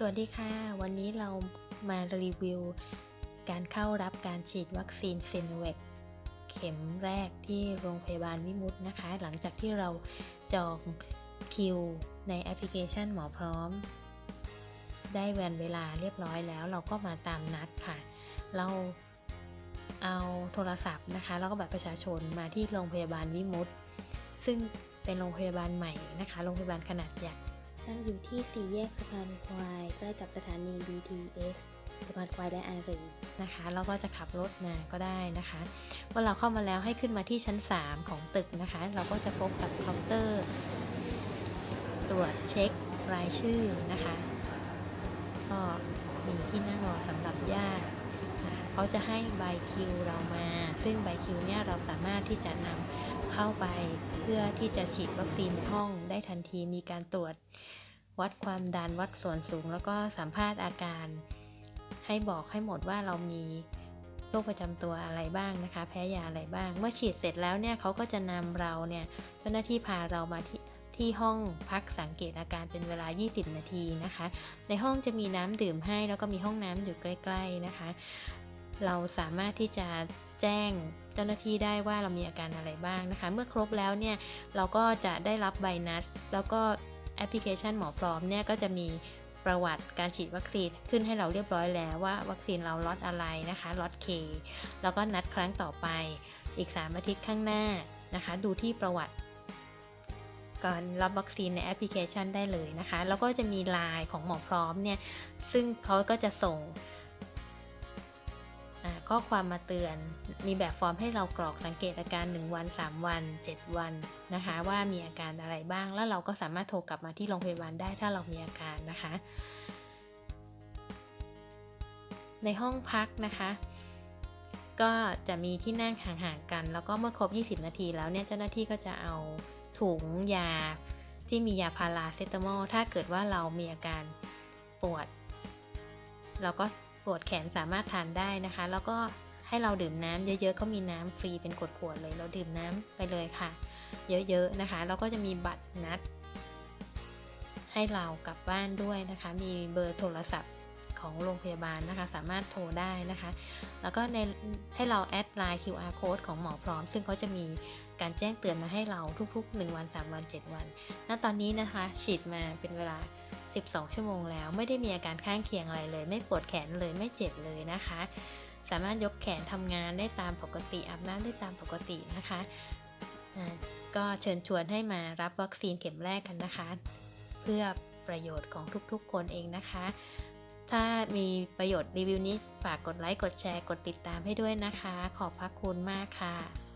สวัสดีค่ะ วันนี้เรามารีวิว การเข้ารับการฉีดวัคซีนเซโนแวคเข็มแรกที่โรงพยาบาลวิมุตนะคะ หลังจากที่เราจองคิวในแอปพลิเคชันหมอพร้อม ได้แวนเวลาเรียบร้อยแล้ว เราก็มาตามนัดค่ะ เราเอาโทรศัพท์นะคะ แล้วก็บัตรประชาชนมาที่โรงพยาบาลวิมุตซึ่งเป็นโรงพยาบาลใหม่นะคะ โรงพยาบาลขนาดใหญ่ ตั้งอยู่ที่สี่แยกสะพานควาย ใกล้กับสถานี BTS สะพานควายและอารีนะคะแล้วก็จะขับรถมาก็ได้นะคะเมื่อเราเข้ามาแล้วให้ขึ้นมาที่ชั้น 3 ของตึกนะคะ เราก็จะพบกับเคาน์เตอร์ ตรวจเช็ครายชื่อนะคะก็มีที่นั่งรอสำหรับญาตินะคะเขาจะให้ใบคิวเรามา ซึ่งใบคิวเนี่ยเราสามารถที่จะนำเข้าไปเพื่อที่จะฉีดวัคซีนในห้องได้ทันทีมีการตรวจ วัดความดันวัดส่วนสูง แล้วก็สัมภาษณ์อาการ ให้บอกให้หมดว่าเรามีโรคประจำตัวอะไรบ้างนะคะ แพ้ยาอะไรบ้าง เมื่อฉีดเสร็จแล้วเนี่ยเขาก็จะนำเราเนี่ยเจ้าหน้าที่พาเรามาที่ที่ห้องพักสังเกตอาการเป็นเวลา 20 นาทีนะคะ ในห้องจะมีน้ำดื่มให้ แล้วก็มีห้องน้ำอยู่ใกล้ๆนะคะ เราสามารถที่จะแจ้งเจ้าหน้าที่ได้ว่าเรามีอาการอะไรบ้างนะคะ เมื่อครบแล้วเนี่ยเราก็จะได้รับใบนัด แล้วก็ แอปพลิเคชันหมอพร้อมเนี่ยก็จะมีประวัติการฉีดวัคซีนขึ้นให้เราเรียบร้อยแล้วว่าวัคซีนเราล็อตอะไรนะคะล็อต K แล้วก็นัดครั้งต่อไปอีก 3 อาทิตย์ข้างหน้านะคะ ดูที่ประวัติก่อนรับวัคซีนในแอปพลิเคชันได้เลยนะคะ แล้วก็จะมีไลน์ของหมอพร้อมเนี่ย ซึ่งเขาก็จะส่ง ข้อความมาเตือน มีแบบฟอร์มให้เรากรอกสังเกตอาการ 1 วัน 3 วัน 7 วันนะคะ ว่ามีอาการอะไรบ้าง แล้วเราก็สามารถโทรกลับมาที่โรงพยาบาลได้ถ้าเรามีอาการนะคะ ในห้องพักนะคะ ก็จะมีที่นั่งห่างๆกัน แล้วก็เมื่อครบ 20 นาทีแล้วเนี่ยเจ้าหน้าที่ก็จะเอาถุงยาที่มียาพาราเซตามอลถ้าเกิดว่าเรามีอาการปวด เราก็ ปวดแขนสามารถทานได้นะคะ แล้วก็ให้เราดื่มน้ำเยอะๆก็มีน้ำฟรีเป็นขวดๆเลย เราดื่มน้ำไปเลยค่ะ เยอะๆนะคะแล้วก็จะมีบัตรนัด ให้เรากลับบ้านด้วยนะคะ มีเบอร์โทรศัพท์ของโรงพยาบาลนะคะ สามารถโทรได้นะคะ แล้วก็ในให้เราแอดไลน์ QR code ของหมอพร้อม ซึ่งเขาจะมีการแจ้งเตือนมาให้เราทุกๆ 1 วัน 3 วัน 7 วัน ณ ตอนนี้นะคะ ฉีดมาเป็นเวลา 12 ชั่วโมงแล้ว ไม่ได้มีอาการข้างเคียงอะไรเลย ไม่ปวดแขนเลยไม่เจ็บเลยนะคะ สามารถยกแขนทำงานได้ตามปกติอาบน้ำได้ตามปกตินะคะก็เชิญชวนให้มารับวัคซีนเข็มแรกกันนะคะ เพื่อประโยชน์ของทุกๆ คนเองนะคะ ถ้ามีประโยชน์รีวิวนี้ฝากกดไลค์กดแชร์กดติดตามให้ด้วยนะคะ ขอบพระคุณมากค่ะ